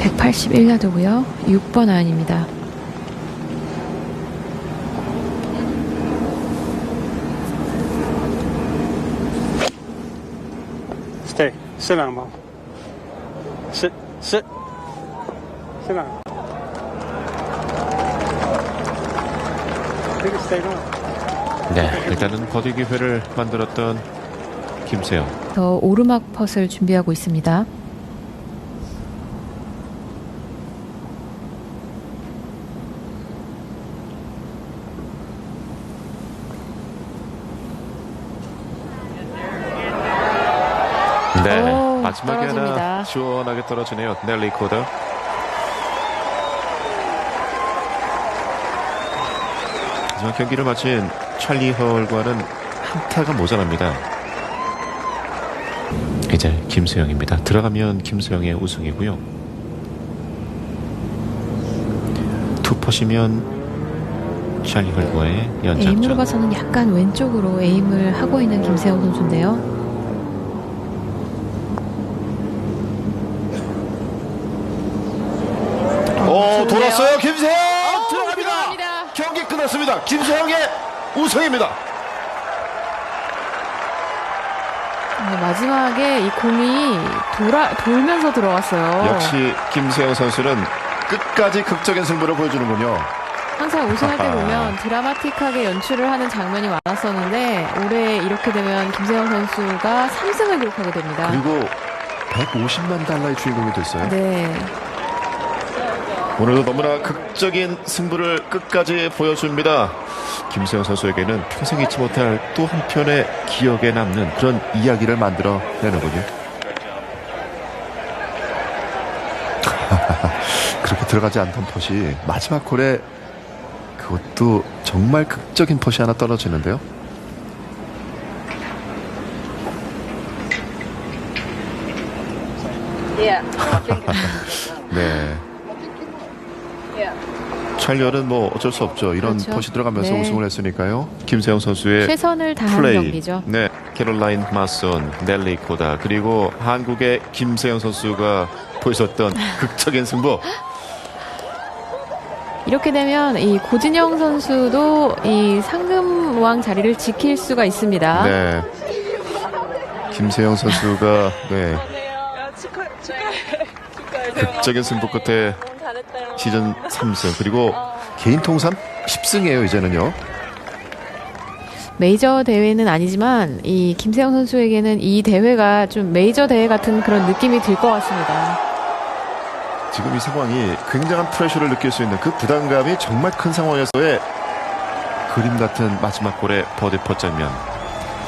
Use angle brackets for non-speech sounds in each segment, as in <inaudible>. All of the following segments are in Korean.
181야드고요. 6번 아연입니다. Stay. Sit down, Mom. Sit. Sit. Sit down. Take a stay down. 네, 일단은 버디 기회를 만들었던 김세영. 더 오르막 펫을 준비하고 있습니다. 네, 오, 마지막에 하나 떨어집니다. 시원하게 떨어지네요. 넬리 코더. 하지만 경기를 마친 찰리 헐과는 한타가 모자랍니다. 이제 김수영입니다. 들어가면 김수영의 우승이고요. 투퍼시면 찰리 헐과의 에임으로 연장전. 봐서는 약간 왼쪽으로 에임을 하고 있는 김세영 선수인데요. 돌았어요 김세영 오, 들어갑니다. 들어갑니다. 경기 끝났습니다 김세영의 우승입니다 네, 마지막에 이 공이 돌아, 돌면서 들어갔어요. 역시 김세영 선수는 끝까지 극적인 승부를 보여주는군요 항상 우승할 때. 보면 드라마틱하게 연출을 하는 장면이 많았었는데 올해 이렇게 되면 김세영 선수가 3승을 기록하게 됩니다. 그리고 150만 달러의 주인공이 됐어요 네. 오늘도 너무나 극적인 승부를 끝까지 보여줍니다 김세영 선수에게는 평생 잊지 못할 또 한편의 기억에 남는 그런 이야기를 만들어 내는군요 <laughs> 그렇게 들어가지 않던 펫이 마지막 홀에 그것도 정말 극적인 펫이 하나 떨어지는데요. <laughs> 네. 찰리얼은 뭐 어쩔 수 없죠. 이런 그렇죠. 펫이 들어가면서 네. 우승을 했으니까요. 김세영 선수의 최선을 다한 플레이. 경기죠. 네, 캐롤라인 마손, 넬리 코다 그리고 한국의 김세영 선수가 보여줬던 <laughs> 극적인 승부. 이렇게 되면 이 고진영 선수도 이 상금왕 자리를 지킬 수가 있습니다. 네. 김세영 선수가 네, 야, 축하, 축하해. 축하해. 극적인 승부 끝에. 시즌 3승 그리고 개인 통산 10승이에요 이제는요. 메이저 대회는 아니지만 이 김세영 선수에게는 이 대회가 좀 메이저 대회 같은 그런 느낌이 들 것 같습니다. 지금 이 상황이 굉장한 프레셔를 느낄 수 있는 그 부담감이 정말 큰 상황에서의 그림 같은 마지막 골의 버디 펫 장면.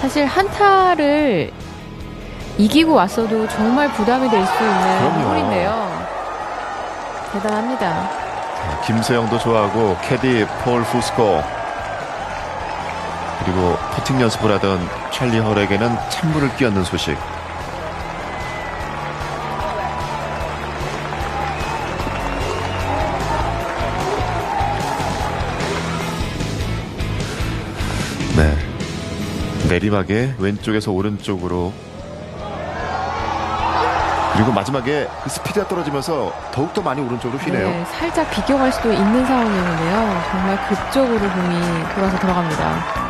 사실 한타를 이기고 왔어도 정말 부담이 될 수 있는 그럼요. 홀인데요. 대단합니다. 김세영도 좋아하고 캐디 폴 후스코 그리고 퍼팅 연습을 하던 찰리 헐에게는 찬물을 끼얹는 소식 네 내리막에 왼쪽에서 오른쪽으로 그리고 마지막에 그 스피드가 떨어지면서 더욱더 많이 오른쪽으로 휘네요 네, 살짝 비껴갈 수도 있는 상황이었는데요. 정말 극적으로 공이 돌아서 들어갑니다.